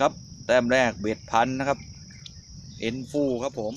ครับ แต้มแรกเบ็ดพันนะครับ เอ็นฟูครับผม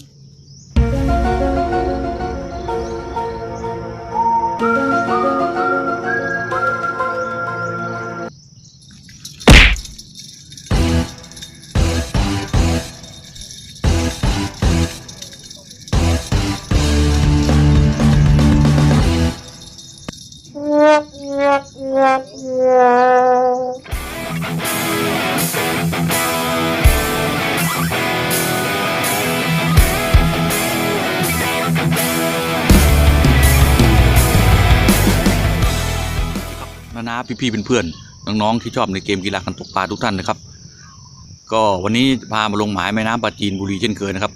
นานาพี่ๆเพื่อนๆน้องๆที่ชอบในเกมกีฬาการตกปลาทุกท่านนะครับ ก็วันนี้พามาลงหมายแม่น้ำปลาจีนบุรีเช่นเคยนะครับ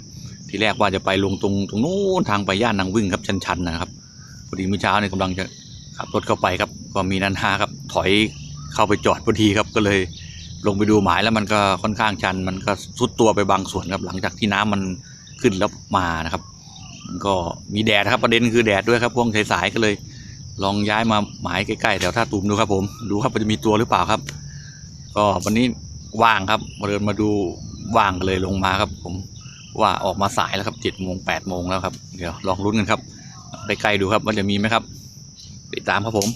ทีแรกว่าจะไปลงตรงตรงนู้นทางไปย่านนางวิ่งครับชันๆนะครับพอดีเมื่อเช้าเนี่ยกำลังจะขับรถเข้าไปครับก็มีนันฮาครับถอยเข้าไปจอดพอดีครับก็เลยลงไปดูหมายแล้วมันก็ค่อนข้างชัน มันก็ซุดตัวไปบางส่วนครับหลังจากที่น้ำมันขึ้นแล้วมานะครับ ก็มีแดดครับประเด็นคือแดดด้วยครับพวงสายๆก็เลย ลองย้ายมาหมายใกล้ๆแถวท่าตูมดูครับผมดูครับมันจะมีตัวหรือเปล่าครับ ก็วันนี้ว่างครับมาเดินมาดูว่างก็เลยลงมาครับ ผมว่าออกมาสายแล้วครับเจ็ดโมงแปดโมงแล้วครับเดี๋ยวลองลุ้นกันครับใกล้ๆดูครับว่าจะมีไหมครับติดตามครับผม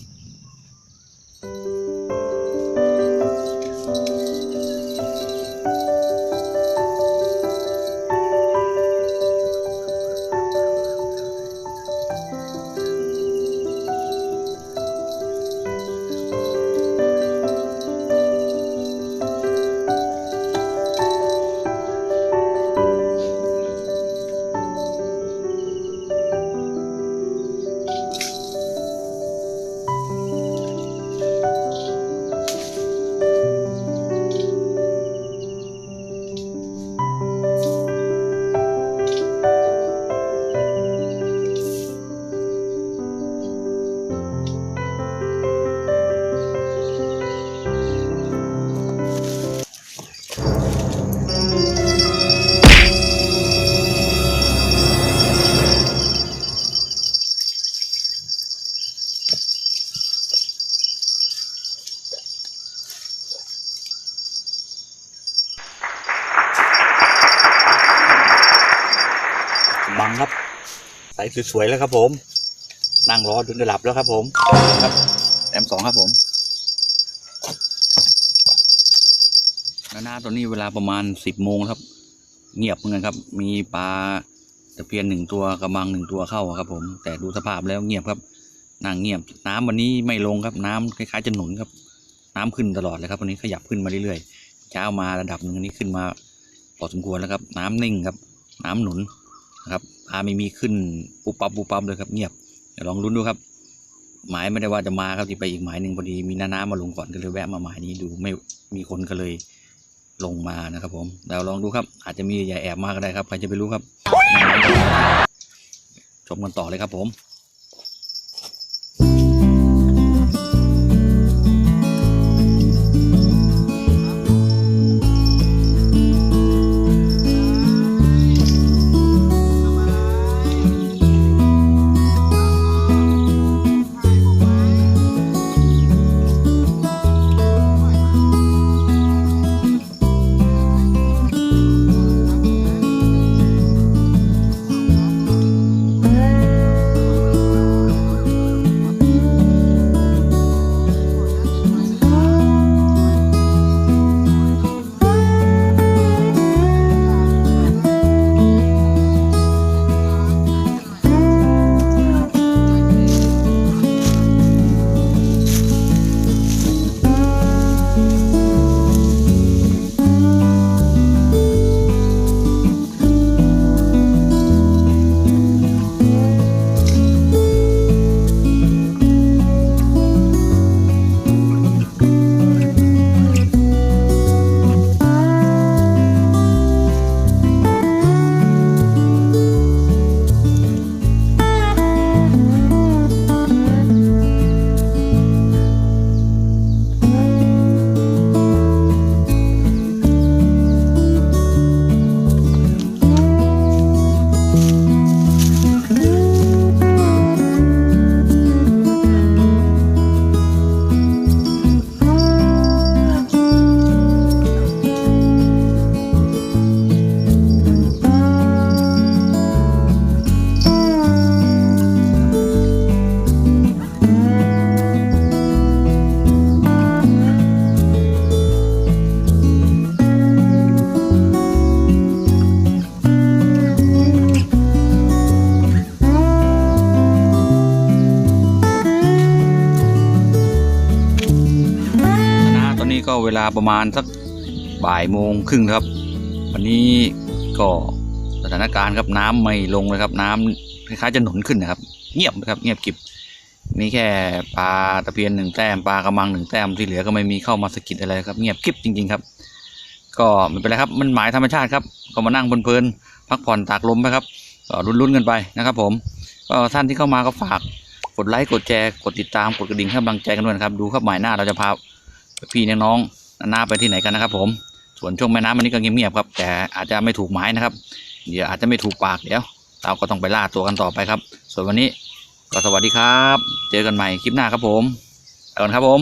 บังครับใส่สวยๆแล้วครับผม นั่งรอจนจะหลับแล้วครับผม ครับแต้มสองครับผมนานาตัวนี้เวลาประมาณสิบโมงครับ เงียบเหมือนกันครับ มีปลาตะเพียนหนึ่งตัวกระมังหนึ่งตัวเข้าอะครับผม แต่ดูสภาพแล้วเงียบครับนั่งเงียบ น้ำวันนี้ไม่ลงครับ น้ำคล้ายๆจะหนุนครับ น้ำขึ้นตลอดเลยครับวันนี้ขยับขึ้นมาเรื่อยๆเช้ามาระดับหนึ่งอันนี้ขึ้นมาพอสมควรแล้วครับ น้ำนิ่งครับ น้ำหนุน นะครับปลาไม่มีขึ้นปุ๊บปั๊บปุ๊บปั๊บเลยครับเงียบเดี๋ยวลองลุ้นดูครับหมายไม่ได้ว่าจะมาครับที่ไปอีกหมายหนึ่งพอดีมีน้าน้ามาลงก่อนก็เลยแวะมาหมายนี้ดูไม่มีคนก็เลยลงมานะครับ ผมเดี๋ยวลองดูครับ อาจจะมีใหญ่แอบมากก็ได้ครับใครจะไปรู้ครับชมกันต่อเลยครับผม ก็เวลาประมาณสักบ่ายโมงครึ่งครับ วันนี้ก็สถานการณ์ครับน้ำไม่ลงเลยครับ น้ำคล้ายๆจะหนุนขึ้นนะครับ เงียบนะครับ เงียบกิบมีแค่ปลาตะเพียนหนึ่งแต้มปลากระมังหนึ่งแต้มที่เหลือก็ไม่มีเข้ามาสกิดอะไรครับ เงียบกิบจริง ๆครับ ก็ไม่เป็นไรครับ มันหมายธรรมชาติครับ ก็มานั่งเพลินๆพักผ่อนตากลมไปครับก็ลุ้นๆกันไปนะครับ ผมก็ท่านที่เข้ามาก็ฝากกดไลค์กดแชร์กดติดตามกดกระดิ่งให้กำลังใจกันด้วยนะครับ ดูครับหมายหน้าเราจะพา พี่น้องๆนานาไปที่ไหนกันนะครับ ผม ส่วนช่วงแม่น้ำอันนี้ก็เงียบๆครับ แต่อาจจะไม่ถูกหมายนะครับ เดี๋ยวอาจจะไม่ถูกปากเดี๋ยวเราก็ต้องไปล่าตัวกันต่อไปครับ ส่วนวันนี้ก็สวัสดีครับ เจอกันใหม่คลิปหน้าครับผมไปก่อนครับผม